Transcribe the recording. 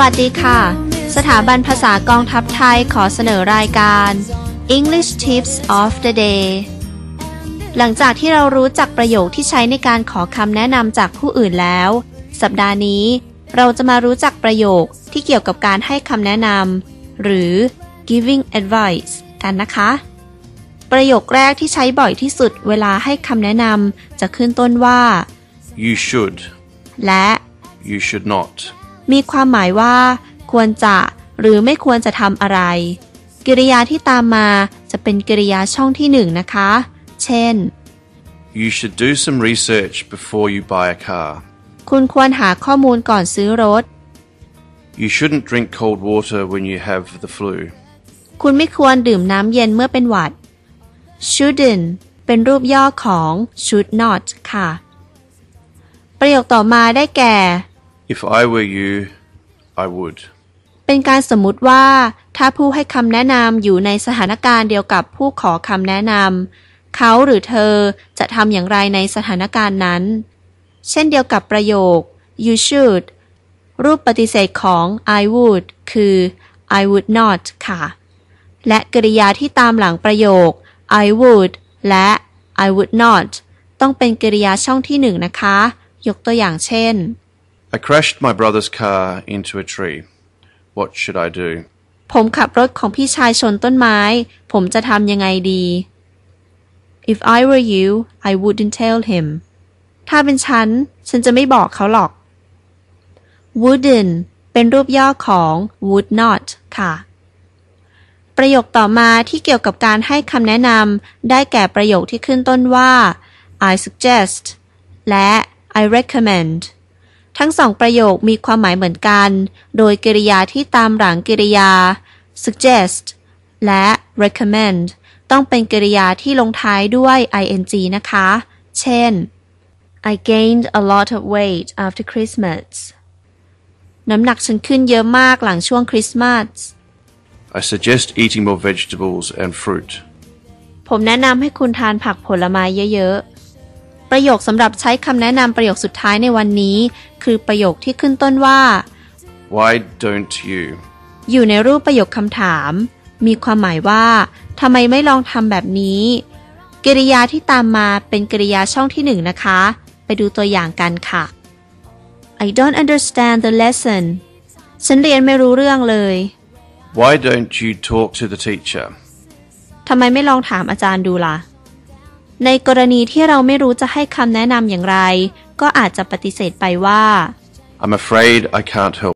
วัสดีค่ะ สถาบันภาษากองทัพไทยขอเสนอรายการ English Tips of the Day หลังจากที่เรารู้จักประโยคที่ใช้ในการขอคำแนะนำจากผู้อื่นแล้ว สัปดาห์นี้ เราจะมารู้จักประโยคที่เกี่ยวกับการให้คำแนะนำหรือ giving advice กันนะคะ ประโยคแรกที่ใช้บ่อยที่สุดเวลาให้คำแนะนำจะขึ้นต้นว่า You should. และ You should not. มีความหมายว่า ควรจะหรือไม่ควรจะทำอะไรกริยาที่ตามมาจะเป็นกริยาช่องที่หนึ่งนะคะ เช่น You should do some research before you buy a car. คุณควรหาข้อมูลก่อนซื้อรถ You shouldn't drink cold water when you have the flu. คุณไม่ควรดื่มน้ำเย็นเมื่อเป็นหวัด shouldn't เป็นรูปย่อของ should not ค่ะ ประโยคต่อมาได้แก่ If I were you, I would. เป็นการสมมุติว่า ถ้าผู้ให้คำแนะนำอยู่ในสถานการณ์เดียวกับผู้ขอคำแนะนำเขาหรือเธอจะทำอย่างไรในสถานการณ์นั้น เช่นเดียวกับประโยค you should รูปปฏิเสธของ I would คือ I would not ค่ะ และกริยาที่ตามหลังประโยค I would และ I would not ต้องเป็นกริยาช่องที่หนึ่งนะคะ ยกตัวอย่างเช่น I crashed my brother's car into a tree. What should I do? ผมขับรถของพี่ชายชนต้นไม้ ผมจะทำยังไงดี If I were you I wouldn't tell him ถ้าเป็นฉัน ฉันจะไม่บอกเขาหรอก wouldn't เป็นรูปย่อของ would not ค่ะ ประโยคต่อมาที่เกี่ยวกับการให้คำแนะนำได้แก่ประโยคที่ขึ้นต้นว่า I suggest และ I recommend ทั้งสองประโยคมีความหมายเหมือนกัน โดยกริยาที่ตามหลังกริยา suggest และ recommend ต้องเป็นกริยาที่ลงท้ายด้วย ing นะคะ เช่น I gained a lot of weight after Christmas น้ำหนักฉันขึ้นเยอะมากหลังช่วงคริสต์มาส I suggest eating more vegetables and fruit. ผมแนะนำให้คุณทานผักผลไม้เยอะๆ ประโยคสำหรับใช้คำแนะนำประโยคสุดท้ายในวันนี้ คือประโยคที่ขึ้นต้นว่า Why don't you? อยู่ในรูปประโยคคำถาม มีความหมายว่าทำไมไม่ลองทำแบบนี้ กริยาที่ตามมาเป็นกริยาช่องที่หนึ่งนะคะ ไปดูตัวอย่างกันค่ะ I don't understand the lesson ฉันเรียนไม่รู้เรื่องเลย Why don't you talk to the teacher? ทำไมไม่ลองถามอาจารย์ดูล่ะ ในกรณีที่เราไม่รู้จะให้คำแนะนำอย่างไร ก็อาจจะปฏิเสธไปว่า I'm afraid I can't help